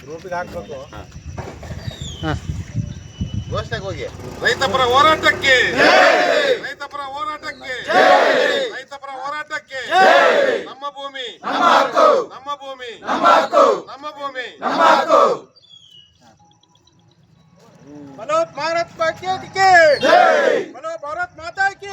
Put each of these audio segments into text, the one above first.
ಗ್ರೂಪಿಗೆ ಹಾಕ್ಬೇಕು ಘೋಷಣೆಗೆ ಹೋಗಿ ರೈತ ಪರ ಹೋರಾಟಕ್ಕೆ ರೈತ ಪರ ಹೋರಾಟಕ್ಕೆ ರೈತ ಪರ ಹೋರಾಟಕ್ಕೆ ನಮ್ಮ ಭೂಮಿ ನಮ್ಮ ಭೂಮಿ ನಮ್ಮ ಭೂಮಿ ಬಲೋ ಭಾರತ್ ಮಾತೆ ಕಿ ಬಲೋ ಭಾರತ್ ಮಾತಾ ಕಿ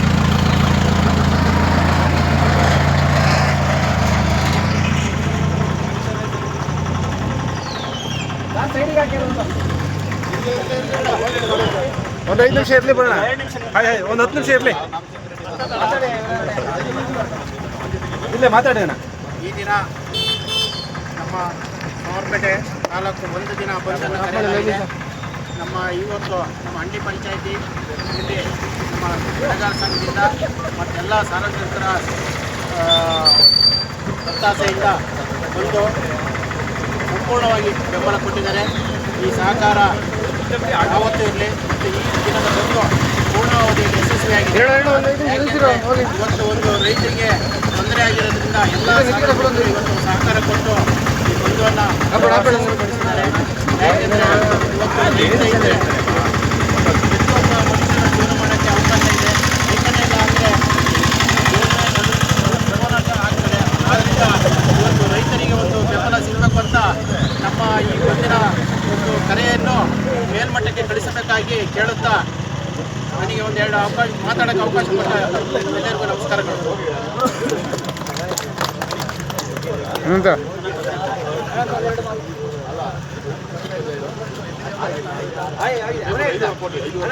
ಒಂದು ಐದು ನಿಮಿಷ ಇರಲಿ ಬರೋಣ. ಹಾಯ್ ಹಾಯ್ ಒಂದು ಹತ್ತು ನಿಮಿಷ ಇರಲಿ. ಇಲ್ಲೇ ಮಾತಾಡೋಣ ಈ ದಿನ ನಮ್ಮ ಸಮರ್ಪೇಟೆ ತಾಲೂಕು ಒಂದು ದಿನ ನಮ್ಮ ಇವತ್ತು ನಮ್ಮ ಹಂಡಿ ಪಂಚಾಯತಿ ಇಲ್ಲಿ ನಮ್ಮ ಬೆಳೆಗಾರ ಸಂಘದಿಂದ ಮತ್ತೆಲ್ಲ ಸಾರ್ವಜನಿಕರ ಒತ್ತಾಸೆಯಿಂದ ಬಂದು ಸಂಪೂರ್ಣವಾಗಿ ಬೆಂಬಲ ಕೊಟ್ಟಿದ್ದಾರೆ. ಈ ಸಹಕಾರ ಯಾವತ್ತೂ ಇರಲಿ. ಮತ್ತು ಈ ದಿನದ ಬಂದು ಪೂರ್ಣಾವಧಿಯಲ್ಲಿ ಯಶಸ್ವಿಯಾಗಿದೆ ಯಾಕೆಂದ್ರೆ ಇವತ್ತು ಒಂದು ರೈತರಿಗೆ ತೊಂದರೆ ಆಗಿರೋದ್ರಿಂದ ಎಲ್ಲ ಸಹಕಾರಗಳು ಇವತ್ತು ಸಹಕಾರ ಕೊಟ್ಟು ಈ ಬಂಧುವನ್ನು ಯಾಕೆಂದರೆ ಇವತ್ತು ರೈತ ಇದ್ರೆ ಪ್ರತಿಯೊಬ್ಬ ಮನುಷ್ಯನ ಜೀವನ ಮಾಡೋಕ್ಕೆ ಅವಕಾಶ ಇದೆ ರೈತನೇ ಇಲ್ಲ ಅಂದರೆ ಹೋರಾಟ ಆಗ್ತದೆ ಆದ್ದರಿಂದ ಇವತ್ತು ರೈತರಿಗೆ ಒಂದು ಬೆಂಬಲ ಸಿಗಬೇಕು ಅಂತ ನಮ್ಮ ಈ ಮುಂದಿನ ಒಂದು ಕರೆಯನ್ನು ಮೇಲ್ಮಟ್ಟಕ್ಕೆ ಕಳಿಸಬೇಕಾಗಿ ಕೇಳುತ್ತಾ? ನನಗೆ ಒಂದೆರಡು ಅವಕಾಶ ಮಾತಾಡೋಕ್ಕೆ ಅವಕಾಶ ಕೊಟ್ಟ ಎಲ್ಲರಿಗೂ ನಮಸ್ಕಾರಗಳು.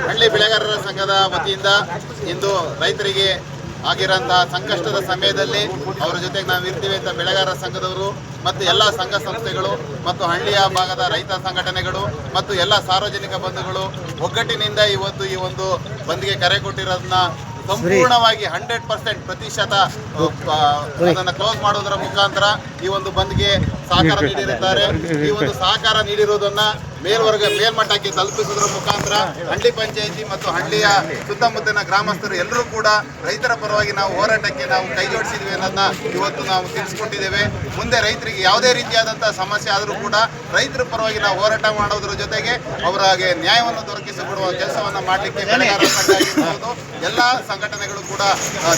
ಹಳ್ಳಿ ಬೆಳೆಗಾರರ ಸಂಘದ ವತಿಯಿಂದ ಇಂದು ರೈತರಿಗೆ ಆಗಿರೋಂತಹ ಸಂಕಷ್ಟದ ಸಮಯದಲ್ಲಿ ಅವರ ಜೊತೆಗೆ ನಾವು ಇರ್ತೀವಿ ಅಂತ ಬೆಳೆಗಾರರ ಸಂಘದವರು ಮತ್ತು ಎಲ್ಲ ಸಂಘ ಸಂಸ್ಥೆಗಳು ಮತ್ತು ಹಳ್ಳಿಯ ಭಾಗದ ರೈತ ಸಂಘಟನೆಗಳು ಮತ್ತು ಎಲ್ಲ ಸಾರ್ವಜನಿಕ ಬಂಧುಗಳು ಒಗ್ಗಟ್ಟಿನಿಂದ ಇವತ್ತು ಈ ಒಂದು ಬಂದ್ಗೆ ಕರೆ ಕೊಟ್ಟಿರೋದನ್ನ ಸಂಪೂರ್ಣವಾಗಿ ಹಂಡ್ರೆಡ್ ಪರ್ಸೆಂಟ್ ಪ್ರತಿಶತ ಅದನ್ನು ಕ್ಲೋಸ್ ಮಾಡೋದರ ಮುಖಾಂತರ ಈ ಒಂದು ಬಂದ್ಗೆ ಸಹಕಾರ ನೀಡಿರುತ್ತಾರೆ. ಈ ಒಂದು ಸಹಕಾರ ನೀಡಿರುವುದನ್ನ ಮೇಲ್ವರ್ಗ ಮೇಲ್ಮಟ್ಟಕ್ಕೆ ತಲುಪಿಸುವುದರ ಮುಖಾಂತರ ಹಳ್ಳಿ ಪಂಚಾಯಿತಿ ಮತ್ತು ಹಳ್ಳಿಯ ಸುತ್ತಮುತ್ತಲಿನ ಗ್ರಾಮಸ್ಥರು ಎಲ್ಲರೂ ಕೂಡ ರೈತರ ಪರವಾಗಿ ನಾವು ಹೋರಾಟಕ್ಕೆ ನಾವು ಕೈ ಜೋಡಿಸಿದ್ವಿ ಅನ್ನೋದನ್ನ ಇವತ್ತು ನಾವು ತಿಳಿಸ್ಕೊಟ್ಟಿದ್ದೇವೆ. ಮುಂದೆ ರೈತರಿಗೆ ಯಾವುದೇ ರೀತಿಯಾದಂತಹ ಸಮಸ್ಯೆ ಆದರೂ ಕೂಡ ರೈತರ ಪರವಾಗಿ ನಾವು ಹೋರಾಟ ಮಾಡೋದ್ರ ಜೊತೆಗೆ ಅವರಿಗೆ ನ್ಯಾಯವನ್ನು ದೊರಕಿಸಿಕೊಡುವ ಕೆಲಸವನ್ನ ಮಾಡಲಿಕ್ಕೆ ಬೆಳೆಗಾರರ ಎಲ್ಲ ಸಂಘಟನೆಗಳು ಕೂಡ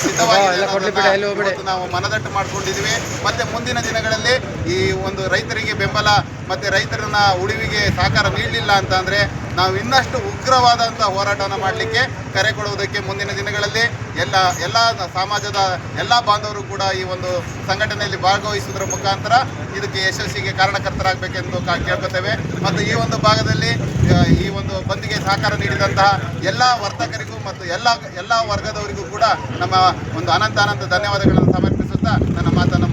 ಸಿದ್ಧವಾಗಿ ಸಿದ್ಧವಾಗಿದೆ ನಾವು ಮನದಟ್ಟು ಮಾಡಿಕೊಂಡಿದ್ದೀವಿ. ಮತ್ತೆ ಮುಂದಿನ ದಿನಗಳಲ್ಲಿ ಈ ಒಂದು ರೈತರಿಗೆ ಬೆಂಬಲ ಮತ್ತೆ ರೈತರನ್ನ ಉಳಿವಿಗೆ ಸಹಕಾರ ನೀಡಲಿಲ್ಲ ಅಂತ ಅಂದ್ರೆ ನಾವು ಇನ್ನಷ್ಟು ಉಗ್ರವಾದಂಥ ಹೋರಾಟವನ್ನು ಮಾಡಲಿಕ್ಕೆ ಕರೆ ಕೊಡುವುದಕ್ಕೆ ಮುಂದಿನ ದಿನಗಳಲ್ಲಿ ಎಲ್ಲ ಎಲ್ಲ ಸಮಾಜದ ಎಲ್ಲ ಬಾಂಧವರು ಕೂಡ ಈ ಒಂದು ಸಂಘಟನೆಯಲ್ಲಿ ಭಾಗವಹಿಸುವುದರ ಮುಖಾಂತರ ಇದಕ್ಕೆ ಯಶಸ್ಸಿಗೆ ಕಾರಣಕರ್ತರಾಗಬೇಕೆಂದು ಕೇಳ್ಕೊತೇವೆ. ಮತ್ತು ಈ ಒಂದು ಭಾಗದಲ್ಲಿ ಈ ಒಂದು ಬಂದಿಗೆ ಸಹಕಾರ ನೀಡಿದಂತಹ ಎಲ್ಲ ವರ್ತಕರಿಗೂ ಮತ್ತು ಎಲ್ಲ ಎಲ್ಲ ವರ್ಗದವರಿಗೂ ಕೂಡ ನಮ್ಮ ಒಂದು ಅನಂತ ಅನಂತ ಧನ್ಯವಾದಗಳನ್ನು ಸಮರ್ಪಿಸುತ್ತಾ ನನ್ನ ಮಾತನ್ನು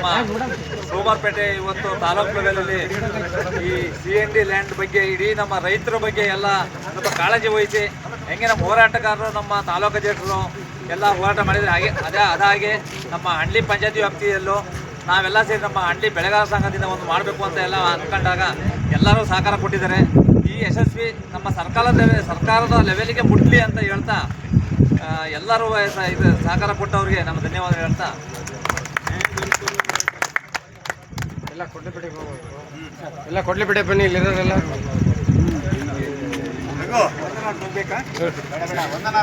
ನಮ್ಮ ಸೋಮಾರ್ಪೇಟೆ ಇವತ್ತು ತಾಲೂಕು ಲೆವೆಲಲ್ಲಿ ಈ ಸಿ ಎನ್ ಡಿ ಲ್ಯಾಂಡ್ ಬಗ್ಗೆ, ಇಡೀ ನಮ್ಮ ರೈತರ ಬಗ್ಗೆ ಎಲ್ಲ ಸ್ವಲ್ಪ ಕಾಳಜಿ ವಹಿಸಿ, ಹೆಂಗೆ ನಮ್ಮ ಹೋರಾಟಗಾರರು, ನಮ್ಮ ತಾಲೂಕು ಅಧ್ಯಕ್ಷರು ಎಲ್ಲ ಹೋರಾಟ ಮಾಡಿದರೆ ಹಾಗೆ, ಅದೇ, ಅದಾಗೆ ನಮ್ಮ ಹಳ್ಳಿ ಪಂಚಾಯತಿ ವ್ಯಾಪ್ತಿಯಲ್ಲೂ ನಾವೆಲ್ಲ ಸೇರಿ ನಮ್ಮ ಹಳ್ಳಿ ಬೆಳೆಗಾರ ಸಂಘದಿಂದ ಒಂದು ಮಾಡಬೇಕು ಅಂತ ಎಲ್ಲ ಅಂದ್ಕೊಂಡಾಗ ಎಲ್ಲರೂ ಸಹಕಾರ ಕೊಟ್ಟಿದ್ದಾರೆ. ಈ ಯಶಸ್ವಿ ನಮ್ಮ ಸರ್ಕಾರದ ಸರ್ಕಾರದ ಲೆವೆಲಿಗೆ ಮುಟ್ಲಿ ಅಂತ ಹೇಳ್ತಾ ಎಲ್ಲರೂ ಇದು ಸಹಕಾರ ಕೊಟ್ಟವ್ರಿಗೆ ನಮ್ಮ ಧನ್ಯವಾದ ಹೇಳ್ತಾ. ಎಲ್ಲ ಕೊಡ್ಲಿಪೇಟೆ ಎಲ್ಲ ಕೊಡ್ಲಿಪೇಟೆ ಬನ್ನಿ ಇಲ್ಲಿರೋರೆಲ್ಲ. ವಂದನಾ